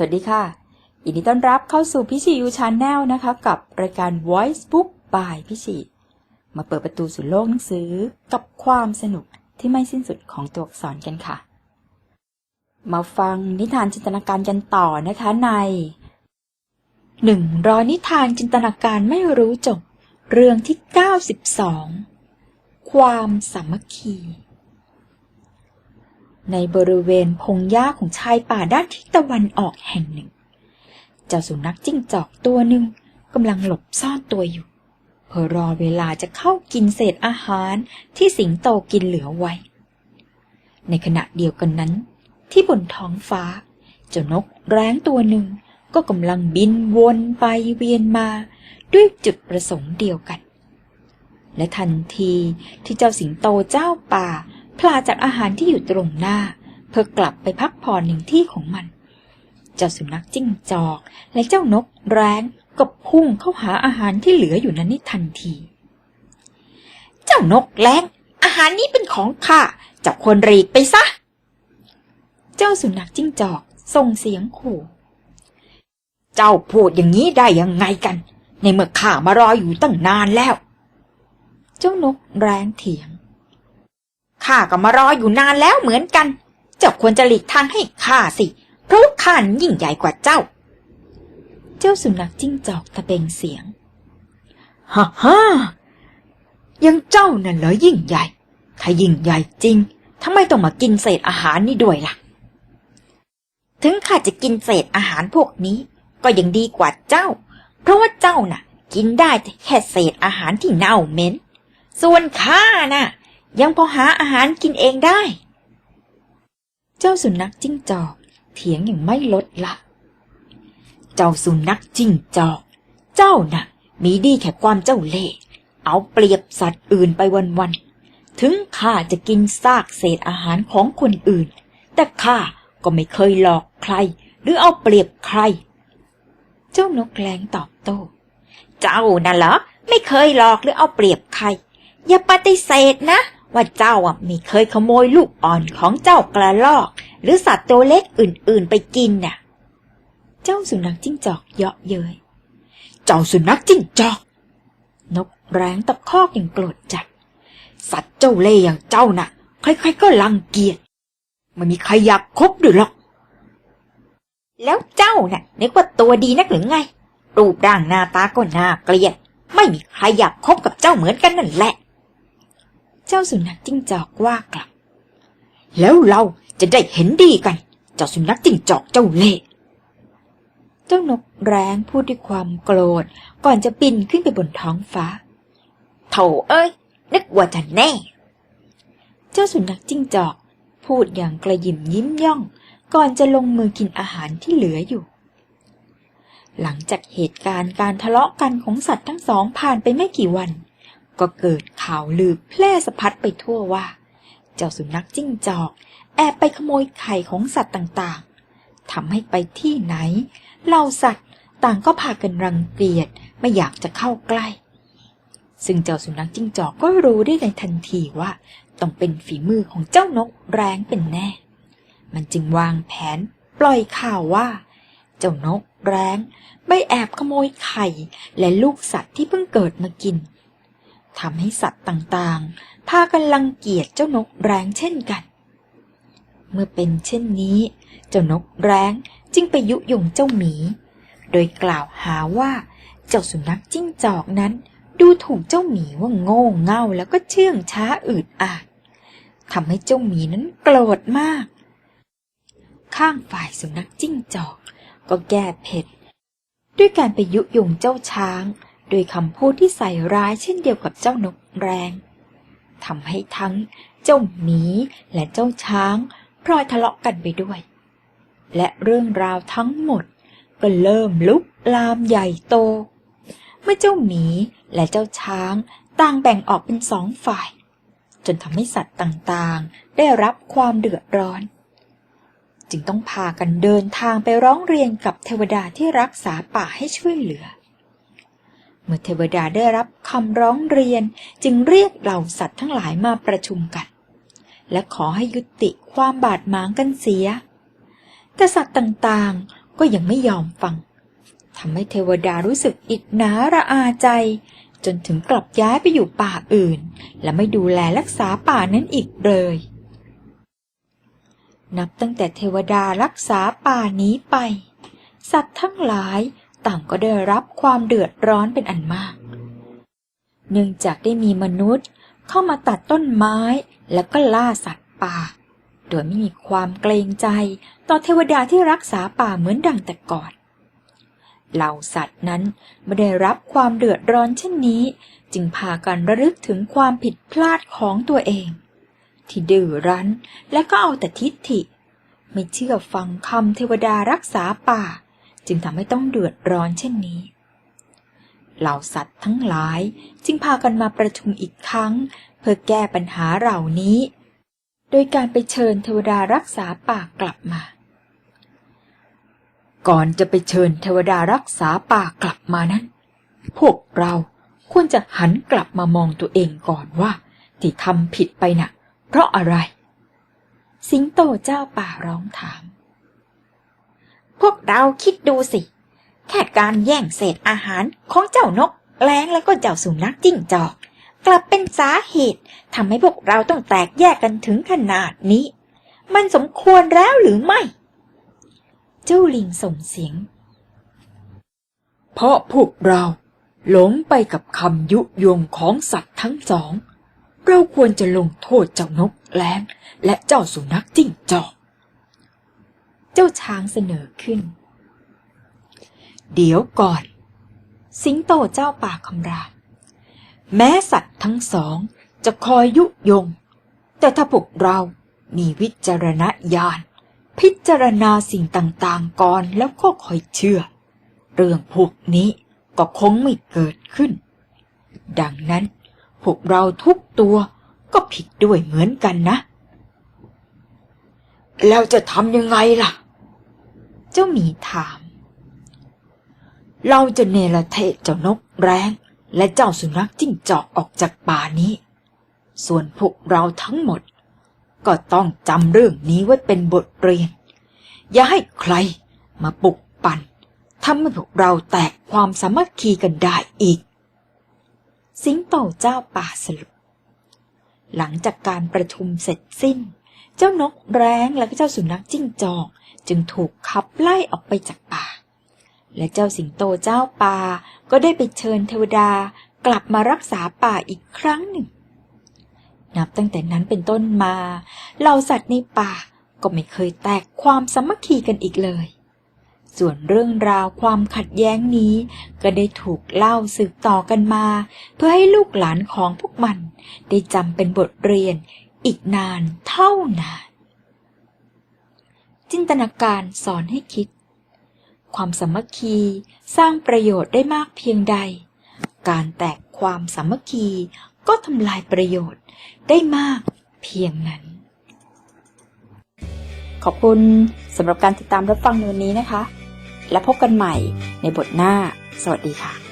สวัสดีค่ะยินดีต้อนรับเข้าสู่พิชียูชาแนลนะคะ กับรายการ Voice Book by พิชีมาเปิดประตูสู่โลกหนังสือกับความสนุกที่ไม่สิ้นสุดของตัวอักษรกันค่ะ มาฟังนิทานจินตนาการกันต่อนะคะในหนึ่งรอนิทานจินตนาการไม่รู้จบ เรื่องที่ 92 ความสามัคคี ในบริเวณพงหญ้าของชายป่าด้านทิศตะวันออกแห่งหนึ่ง เจ้าสุนัขจิ้งจอกตัวหนึ่งกำลังหลบซ่อนตัวอยู่ เพื่อรอเวลาจะเข้ากินเศษอาหารที่สิงโตกินเหลือไว้ ในขณะเดียวกันนั้น ที่บนท้องฟ้า เจ้านกแร้งตัวหนึ่งก็กำลังบินวนไปเวียนมาด้วยจุดประสงค์เดียวกัน และทันทีที่เจ้าสิงโตเจ้าป่า พลาจากอาหารที่อยู่ตรงหน้า เพื่อกลับไปพักผ่อนหนึ่งที่ของมัน เจ้าสุนัขจิ้งจอก และเจ้านกแร้งก็พุ่งเข้าหาอาหารที่เหลืออยู่นั้นในทันที เจ้านกแร้ง อาหารนี้เป็นของข้าจ้าควรรีกไปซะ เจ้าสุนัขจิ้งจอกส่งเสียงขู่ เจ้าพูดอย่างนี้ได้ยังไงกัน ในเมื่อข้ามารออยู่ตั้งนานแล้ว เจ้านกแร้งเถียง ข้าก็มารออยู่นานแล้วเหมือนกัน เจ้าควรจะหลีกทางให้ข้าสิ เพราะว่าข้านั้นยิ่งใหญ่กว่าเจ้า เจ้าสุนัขจิ้งจอกตะเบงเสียง ฮ่าฮ่ายังเจ้านั่นเหรอยิ่งใหญ่ ถ้ายิ่งใหญ่จริงทำไมต้องมากินเศษอาหารนี่ด้วยล่ะ ถึงข้าจะกินเศษอาหารพวกนี้ ก็ยังดีกว่าเจ้า เพราะว่าเจ้าน่ะ กินได้แต่แค่เศษอาหารที่เน่าเหม็น ส่วนข้าน่ะ ยังพอหาอาหารกินเองได้ เจ้าสุนัขจิ้งจอกเถียงอย่างไม่ลดละ เจ้าสุนัขจิ้งจอก เจ้าน่ะ มีดีแค่ความเจ้าเล่ห์เอาเปรียบสัตว์อื่นไปวันๆ ถึงข้าจะกินซากเศษอาหารของคนอื่น แต่ข้าก็ไม่เคยหลอกใคร หรือเอาเปรียบใคร เจ้านกแรงตอบโต้ เจ้าน่ะเหรอไม่เคยหลอกหรือเอาเปรียบใคร อย่าปฏิเสธนะ ว่าเจ้าอะไม่เคยขโมยลูกอ่อนของเจ้ากระรอก หรือสัตว์ตัวเล็กอื่นๆไปกินน่ะ เจ้าสุนัขจิ้งจอกเยาะเย้ยเจ้าสุนัขจิ้งจอก นกแร้งตะคอกอย่างโกรธจัด สัตว์เจ้าเล่ห์อย่างเจ้าน่ะ ใครๆก็รังเกียจไม่มีใครอยากคบด้วยหรอก แล้วเจ้าน่ะนึกว่าตัวดีนักหรือไง รูปร่างหน้าตาก็น่าเกลียด ไม่มีใครอยากคบกับเจ้าเหมือนกันนั่นแหละ เจ้าสุนัขจิ้งจอกว่ากลับ แล้วเราจะได้เห็นดีกัน เจ้าสุนัขจิ้งจอกเจ้าเล่ห์เจ้านกแร้งพูดด้วยความโกรธ ก่อนจะบินขึ้นไปบนท้องฟ้าโถเอ้ย นึกว่าจะแน่ เจ้าสุนัขจิ้งจอก พูดอย่างกระยิมยิ้มย่อง ก่อนจะลงมือกินอาหารที่เหลืออยู่ หลังจากเหตุการณ์การทะเลาะกันของสัตว์ทั้งสองผ่านไปไม่กี่วัน ก็เกิดข่าวลือแพร่สะพัดไปทั่วว่า เจ้าสุนัขจิ้งจอก แอบไปขโมยไข่ของสัตว์ต่างๆทำให้ไปที่ไหนเหล่าสัตว์ต่างก็พากันรังเกียจไม่อยากจะเข้าใกล้ ซึ่งเจ้าสุนัขจิ้งจอกก็รู้ได้ในทันทีว่า ต้องเป็นฝีมือของเจ้านกแร้งเป็นแน่ มันจึงวางแผนปล่อยข่าวว่า เจ้านกแร้งไปแอบขโมยไข่และลูกสัตว์ที่เพิ่งเกิดมากิน ทำให้สัตว์ต่างๆ พากันรังเกียจเจ้านกแร้งเช่นกัน เมื่อเป็นเช่นนี้ เจ้านกแร้งจึงไปยุยงเจ้าหมี โดยกล่าวหาว่าเจ้าสุนัขจิ้งจอกนั้น ดูถูกเจ้าหมีว่าโง่เง่าแล้วก็เชื่องช้าอืดอาดทำให้เจ้าหมีนั้นโกรธมาก ข้างฝ่ายสุนัขจิ้งจอก ก็แก้เผ็ด ด้วยการไปยุยงเจ้าช้าง โดยคำพูดที่ใส่ร้ายเช่นเดียวกับเจ้านกแรงทำให้ทั้งเจ้าหมีและเจ้าช้างพลอยทะเลาะกันไปด้วย และเรื่องราวทั้งหมดก็เริ่มลุกลามใหญ่โต เมื่อเจ้าหมีและเจ้าช้างต่างแบ่งออกเป็นสองฝ่าย จนทำให้สัตว์ต่างๆ ได้รับความเดือดร้อน จึงต้องพากันเดินทางไปร้องเรียนกับเทวดาที่รักษาป่าให้ช่วยเหลือ เมื่อเทวดาได้รับคำร้องเรียนจึงเรียกเหล่าสัตว์ทั้งหลายมาประชุมกัน และขอให้ยุติความบาดหมางกันเสีย แต่สัตว์ต่างๆก็ยังไม่ยอมฟังทำให้เทวดารู้สึกอิจฉาระอาใจ จนถึงกลับย้ายไปอยู่ป่าอื่น และไม่ดูแลรักษาป่านั้นอีกเลยนับตั้งแต่เทวดารักษาป่านี้ไป สัตว์ทั้งหลาย ต่างก็ได้รับความเดือดร้อนเป็นอันมาก เนื่องจากได้มีมนุษย์เข้ามาตัดต้นไม้แล้วก็ล่าสัตว์ป่า โดยไม่มีความเกรงใจต่อเทวดาที่รักษาป่าเหมือนดังแต่ก่อนเหล่าสัตว์นั้นไม่ได้รับความเดือดร้อนเช่นนี้ จึงพากันระลึกถึงความผิดพลาดของตัวเอง ที่ดื้อรั้นและก็เอาแต่ทิฏฐิ ไม่เชื่อฟังคำเทวดารักษาป่า จึงทำให้ต้องเดือดร้อนเช่นนี้ เหล่าสัตว์ทั้งหลายจึงพากันมาประชุมอีกครั้ง เพื่อแก้ปัญหาเหล่านี้ โดยการไปเชิญเทวดารักษาป่ากลับมา ก่อนจะไปเชิญเทวดารักษาป่ากลับมานั้น พวกเราควรจะหันกลับมามองตัวเองก่อนว่า ที่ทำผิดไปน่ะ เพราะอะไร สิงโตเจ้าป่าร้องถาม พวกเราคิดดูสิ แค่การแย่งเศษอาหารของเจ้านกแร้งแล้วก็เจ้าสุนัขจิ้งจอก กลับเป็นสาเหตุทำให้พวกเราต้องแตกแยกกันถึงขนาดนี้ มันสมควรแล้วหรือไม่ เจ้าลิงส่งเสียง เพราะพวกเราหลงไปกับคำยุยงของสัตว์ทั้งสอง เราควรจะลงโทษเจ้านกแร้งและเจ้าสุนัขจิ้งจอก จ้าช้างเสนอขึ้น เดี๋ยวก่อน สิงโตเจ้าป่าคำรามแม้สัตว์ทั้งสองจะคอยยุยง แต่ถ้าพวกเรามีวิจารณญาณ พิจารณาสิ่งต่างๆก่อนแล้วก็คอยเชื่อ เรื่องพวกนี้ก็คงไม่เกิดขึ้น ดังนั้นพวกเราทุกตัวก็ผิดด้วยเหมือนกันนะ แล้วจะทำยังไงล่ะเจ้าหมีถาม เราจะเนรเทศเจ้านกแร้ง และเจ้าสุนัขจิ้งจอกออกจากป่านี้ ส่วนพวกเราทั้งหมด ก็ต้องจำเรื่องนี้ไว้เป็นบทเรียน อย่าให้ใครมาปลุกปั่นทำให้พวกเราแตกความสามัคคีกันได้อีก สิงโตเจ้าป่าสรุปหลังจากการประชุมเสร็จสิ้น เจ้านกแร้งและเจ้าสุนัขจิ้งจอก จึงถูกขับไล่ออกไปจากป่า และเจ้าสิงโตเจ้าป่าก็ได้ไปเชิญเทวดากลับมารักษาป่าอีกครั้งหนึ่ง นับตั้งแต่นั้นเป็นต้นมาเหล่าสัตว์ในป่าก็ไม่เคยแตกความสามัคคีกันอีกเลย ส่วนเรื่องราวความขัดแย้งนี้ ก็ได้ถูกเล่าสืบต่อกันมา เพื่อให้ลูกหลานของพวกมัน ได้จำเป็นบทเรียน อีกนานเท่านาน จินตนาการสอนให้คิด ความสามัคคีสร้างประโยชน์ได้มากเพียงใด การแตกความสามัคคีก็ทำลายประโยชน์ได้มากเพียงนั้น ขอบคุณสำหรับการติดตามรับฟังในวันนี้นะคะ และพบกันใหม่ในบทหน้า สวัสดีค่ะ